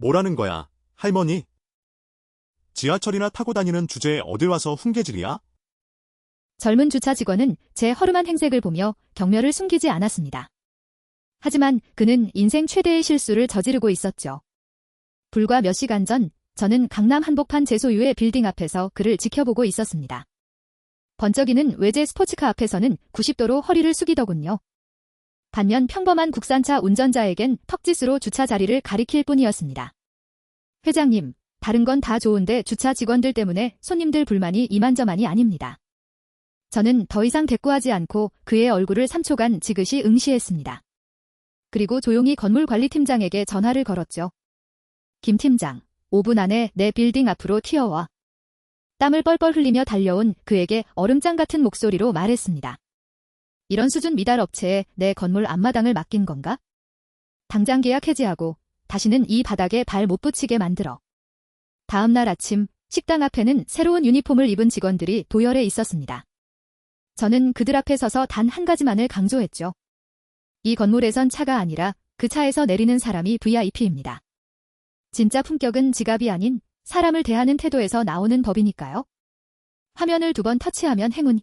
뭐라는 거야, 할머니? 지하철이나 타고 다니는 주제에 어딜 와서 훈계질이야? 젊은 주차 직원은 제 허름한 행색을 보며 경멸을 숨기지 않았습니다. 하지만 그는 인생 최대의 실수를 저지르고 있었죠. 불과 몇 시간 전 저는 강남 한복판 제 소유의 빌딩 앞에서 그를 지켜보고 있었습니다. 번쩍이는 외제 스포츠카 앞에서는 90도로 허리를 숙이더군요. 반면 평범한 국산차 운전자에겐 턱짓으로 주차 자리를 가리킬 뿐이었습니다. 회장님, 다른 건 다 좋은데 주차 직원들 때문에 손님들 불만이 이만저만이 아닙니다. 저는 더 이상 대꾸하지 않고 그의 얼굴을 3초간 지그시 응시했습니다. 그리고 조용히 건물 관리팀장에게 전화를 걸었죠. 김 팀장, 5분 안에 내 빌딩 앞으로 튀어와. 땀을 뻘뻘 흘리며 달려온 그에게 얼음장 같은 목소리로 말했습니다. 이런 수준 미달 업체에 내 건물 앞마당을 맡긴 건가? 당장 계약 해지하고 다시는 이 바닥에 발 못 붙이게 만들어. 다음 날 아침 식당 앞에는 새로운 유니폼을 입은 직원들이 도열해 있었습니다. 저는 그들 앞에 서서 단 한 가지만을 강조했죠. 이 건물에선 차가 아니라 그 차에서 내리는 사람이 VIP입니다. 진짜 품격은 지갑이 아닌 사람을 대하는 태도에서 나오는 법이니까요. 화면을 두 번 터치하면 행운